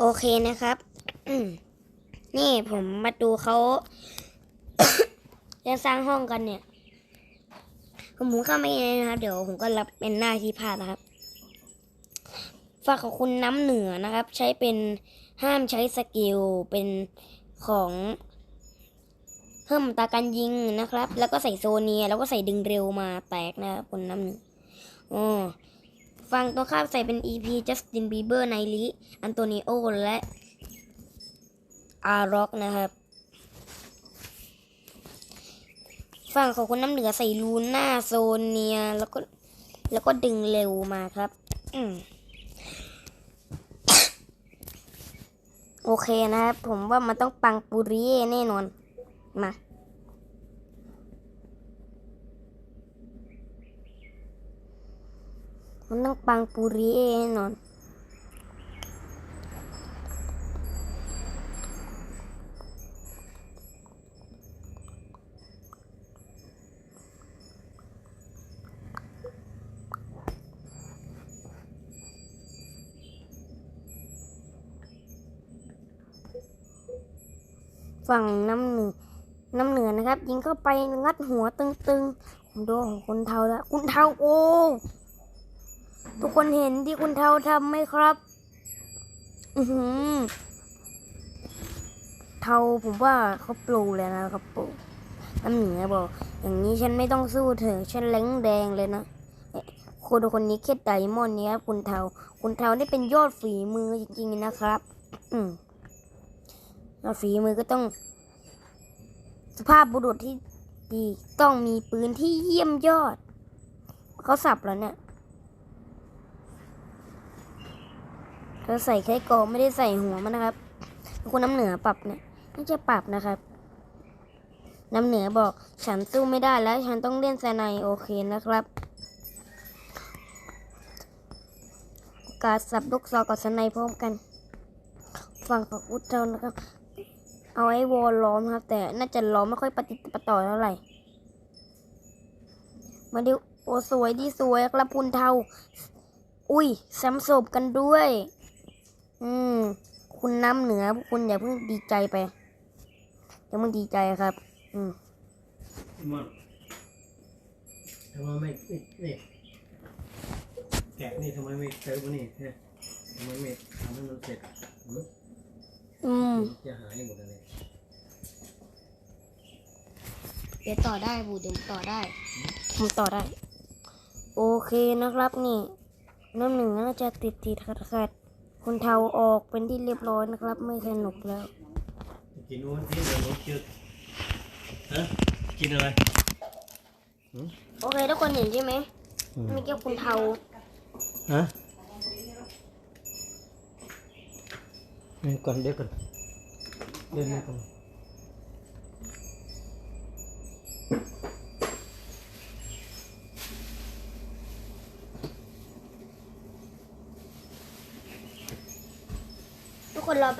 โอเคนะครับนี่ผมมาดูเขาจะสร้างห้องกันเนี่ย ผมผมเข้าไม่เองนะครับ เดี๋ยวผมก็รับเป็นหน้าที่พาดนะครับ ฝากของคุณน้ำเหนือนะครับ ใช้เป็นห้ามใช้สกิลเป็นของเพิ่มตาการยิงนะครับ แล้วก็ใส่โซเนีย แล้วก็ใส่ดึงเร็วมาแตกนะครับคุณน้ำเหนืออ๋อ ฟังตรงข้ามใส่เป็น EP จัสตินบีเบอร์ไนลิอันโตนิโอ และอาร็อกนะครับฝั่งของคนน้ำเหนือใส่ลูน่าโซเนีย แล้วก็แล้วก็ดึงเร็วมาครับอโอเคนะครับ ผมว่ามันต้องปังปุริเย่แน่นอน มา มันต้องปังปุริเย่แน่นอน ฝั่งน้ำเหนือน้ำเหนือนะครับ ยิงเข้าไปงัดหัวตึงๆผมโดนของคุณเทาแล้วคุณเทาโอ้ ทุกคนเห็นที่คุณเทาทำไหมครับ อือหือเทาผมว่าเขาปลูเลยนะครับปลูน้ำเหนือบอก อย่างนี้ฉันไม่ต้องสู้เถอฉันเล้งแดงเลยนะคนคนนี้แค่ไดมอนด์เนี้ยคุณเทา คุณเทานี่เป็นยอดฝีมือจริงๆนะครับ อืมแล้วฝีมือก็ต้อง สุภาพบุรุษที่ดีต้องมีปืนที่เยี่ยมยอด เขาสับแล้วเนี่ย เขาใส่แค่กอไม่ได้ใส่หัวมันนะครับคุณน้ำเหนือปรับเนี่ยไม่ใช่ปรับนะครับน้ำเหนือบอกฉันสู้ไม่ได้แล้ว ฉันต้องเล่นสไนโอเคนะครับการสับลูกซอกับสไนพร้อมกัน ฝั่งของอุตเจ้านะครับ เอาไอ้วอลล้อมครับ แต่น่าจะล้อมไม่ค่อยปฏิปต่อเท่าไหร่ มาดูโอ้สวยดีสวยครับคุณเทา อุ้ยซ้ำศพกันด้วย อืม คุณน้ำเหนือพวกคุณอย่าเพิ่งดีใจไป อย่าเพิ่งดีใจครับ อืมมันทำไมไม่นี่นี่แกะนี่ทำไมไม่เติมนี่เนี่ทำไมไม่ทำให้มันเสร็จอืมจะหายหมดเลยเดี๋ยวต่อได้บูเดี๋ยวต่อได้ผมต่อได้ โอเคนะครับนี่น้ำหนึ่งน่าจะติดติดขัดขัดๆ คุณเทาออกเป็นที่เรียบร้อยนะครับ ไม่สนุกแล้ว กินโอ้นที่เดี๋ยวรถจืดฮะกินอะไรโอเคทุกคนเห็นใช่ไหมเมื่อกี้คุณเทาฮะเดี๋ยวก่อนเดี๋ยวก่อนเดี๋ยวนี้ก่อน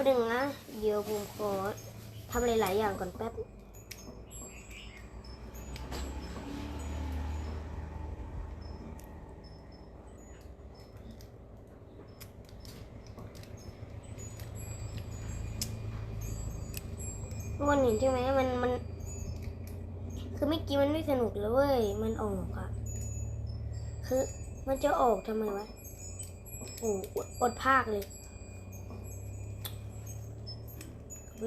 หนึ่งนะ เดี๋ยวผมขอทำหลาย ๆ อย่างก่อนแป๊บทุกคนเห็นใช่ไหมมันมัน คือเมื่อกี้มันไม่สนุกเลยเว้ย มันออกอะคือมันจะออกทำไมวะ โอ้อดภาคเลยวิอืม ท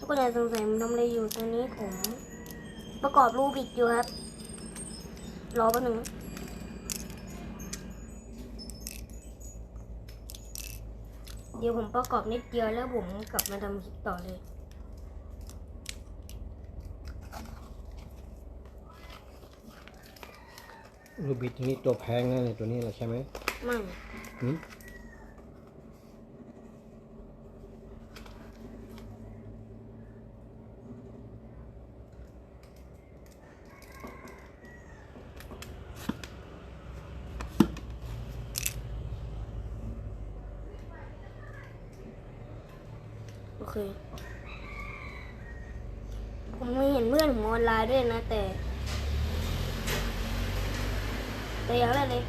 ุกคนอาจสงสัยมันทำอะไรอยู่ตอนนี้ผม ประกอบรูบิกอยู่ครับ รอแป๊บหนึงเดี๋ยวผมประกอบนิดเดียวแล้วผมกลับมาทำคลิปต่อเลยรูบิดนี่ตัวแพงนะเนี่ยตัวนี้แหละใช่ไหมมั่งหืม เคผมไม่เห็นเพื่อนผมออนไลน์ด้วยนะแต่ แต่อย่างแรกเลย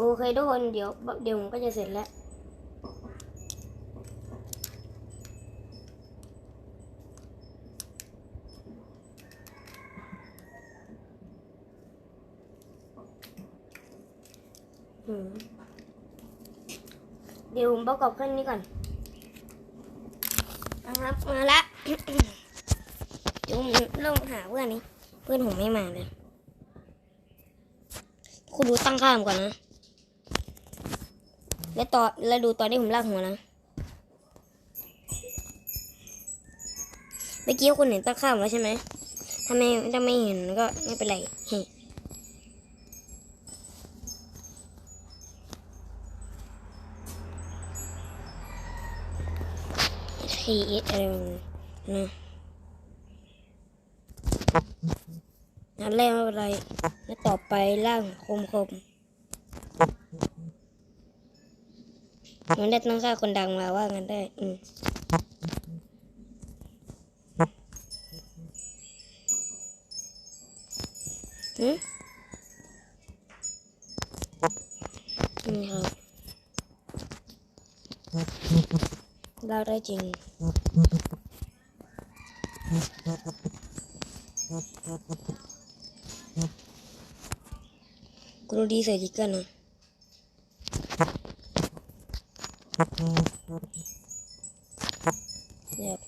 โอเคทุกคนเดี๋ยวเดี๋ยวผมก็จะเสร็จแล้วเดี๋ยวผมประกอบเครื่องนี้ก่อนนะครับมาละเดี๋ยวผมลงหาเพื่อนนี้ เพื่อนผมไม่มาเลย คุณดูตั้งค่ามก่อนนะ แล้วตอนแล้วดูตอนที่ผมลากหัวนะ เมื่อกี้คุณเห็นตั้งค่ามแล้วใช่ไหมถ้าไม่ถ้าไม่เห็นก็ไม่เป็นไรเฮ้ทีเอสอะไรนะนัดแรกไม่เป็นไรแล้วต่อไปล่างคมคม มันได้ตั้งค่าคนดังมาว่างั้นได้ อืมหืมนี่ครับลาได้จริงกูดูดีใส่ดิกเกอร์นะ เรียบ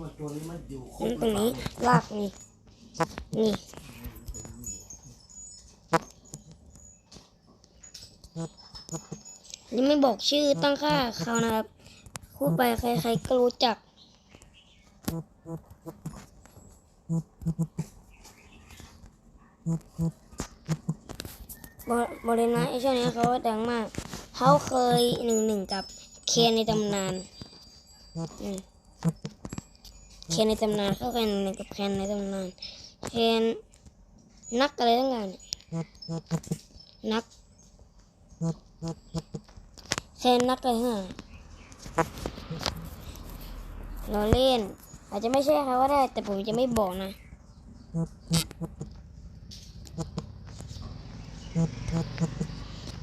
ว่าตัวนี้มันอยู่ครบนี่ตรงนี้ลากนี่ นี่ นี่ไม่บอกชื่อตั้งค่าเขานะครับพูดไปใครๆก็รู้จัก บริณะไอ้ช่วงนี้เขาดังมาก เขาเคยหนึ่งหนึ่งกับเคนในตำนานเคนในตำนานเขาเคยหนึ่งหนึ่งกับเคนในตำนานเคนนักอะไรตั้งงานนักเคนนักอะไรฮะเราเล่น อาจจะไม่ใช่เขาก็ได้ แต่ผมจะไม่บอกนะ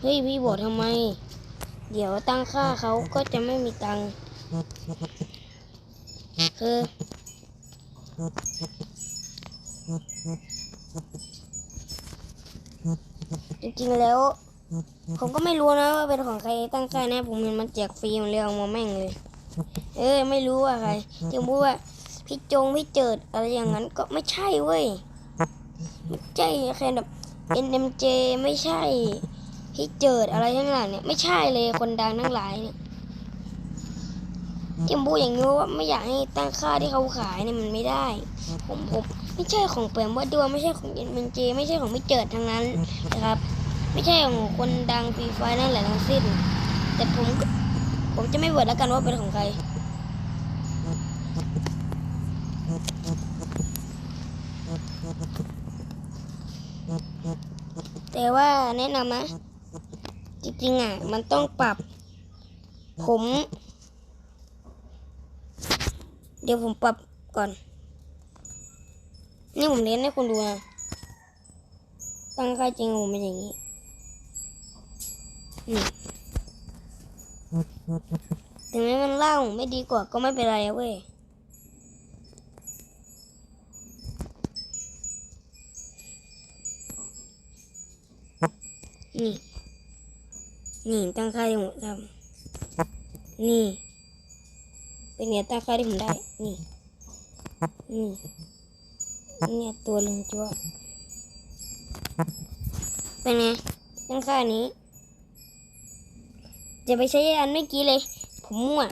เฮ้ยพี่บอกทำไม เดี๋ยวตั้งค่าเขาก็จะไม่มีตังค์คือจริงๆแล้ว ผมก็ไม่รู้นะว่าเป็นของใครตั้งค่านะผมเห็นมันแจกฟรีมันเลยเอามาแม่งเลย เออไม่รู้ว่าใครจึงพูดว่า พี่จงพี่เจิดอะไรอย่างนั้นก็ไม่ใช่เว้ยไม่ใช่แค่แบบ NMJ ไม่ใช่ พี่เจิดอะไรทั้งหลายเนี่ยไม่ใช่เลยคนดังทั้งหลายเนี่ยที่ผมพูดอย่างนี้ว่าไม่อยากให้ตั้งค่าที่เขาขายเนี่ยมันไม่ได้ ผมผมไม่ใช่ของเปิมว่าดวไม่ใช่ของ NMJ ไม่ใช่ของพี่เจิดทั้งนั้นนะครับ ไม่ใช่ของคนดังฟรีไฟนั่นแหละทั้งสิ้น แต่ผมก็ผมจะไม่เวิร์ดแล้วกันว่าเป็นของใคร แต่ว่าแนะนำนะ จริงๆอะ มันต้องปรับ ผม เดี๋ยวผมปรับก่อน นี่ผมเล่นให้คุณดูนะ ตั้งค่าจริงผมเป็นอย่างนี้นี่ถึงแม้มันเล่าไม่ดีกว่าก็ไม่เป็นไรเว้ย นี่ นี่ตั้งค่าที่ผมทำนี่ เป็นเนี่ยตั้งค่าที่ผมได้ นี่ นี่ เนี่ยตัวลึงจัวเป็นไงตั้งค่านี้ จะไปใช้อันเมื่อกี้เลย ผมมั่ว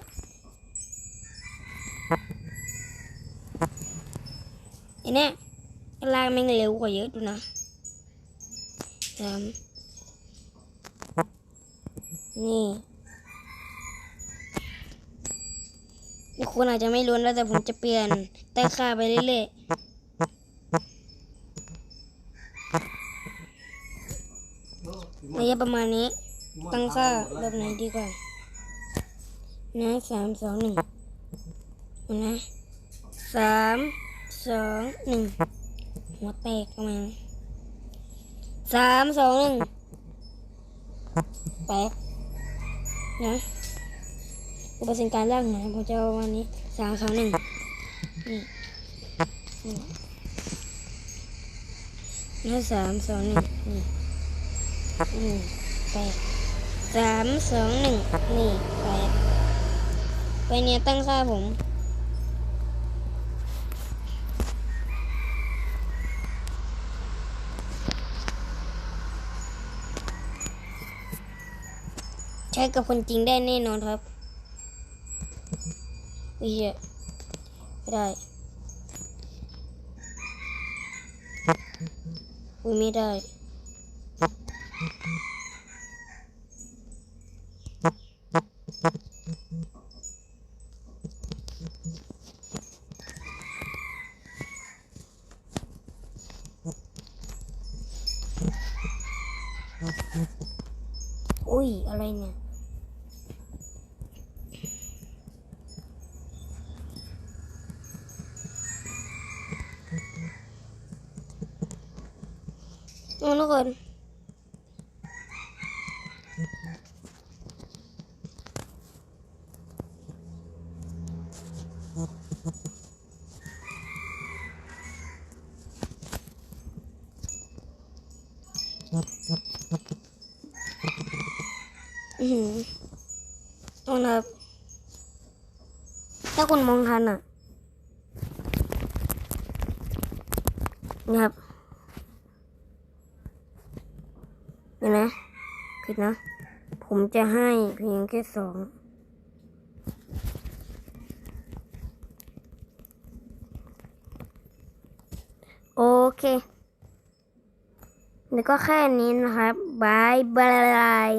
ไอ้เนี่ยลากแม่งเร็วกว่าเยอะดูนะสาม นี่นี่คุณอาจจะไม่รู้แล้วแต่ผมจะเปลี่ยนแต่ค่าไปเรื่อยโอ้ๆระยะประมาณนี้ ตั้งค่าแบบไหนดีกว่านะสามสองหนึ่งนะสามสองหนึ่งหัวแตกประมาณสามสองหนึ่งแตก นะอุปสรรคการล่างหน่อยผมจะวันนี้สามสองหนึ่งนี่นี่สามสองหนึ่งนี่นี่แตกสามสองหนึ่งนี่แตกไปเนี่ยตั้งค่าผม ช้กับคนจริงได้แน่นอนครับอุ้ยเยไม่ได้อุ้ยไม่ได้อุ้ย อะไรเนี่ย ตรงนะครับถ้าคุณมองทันอะนี่ครับเห็นไหม ผิดนะ ผมจะให้เพียงแค่สองโอเค แล้วก็แค่นี้นะครับบายบาย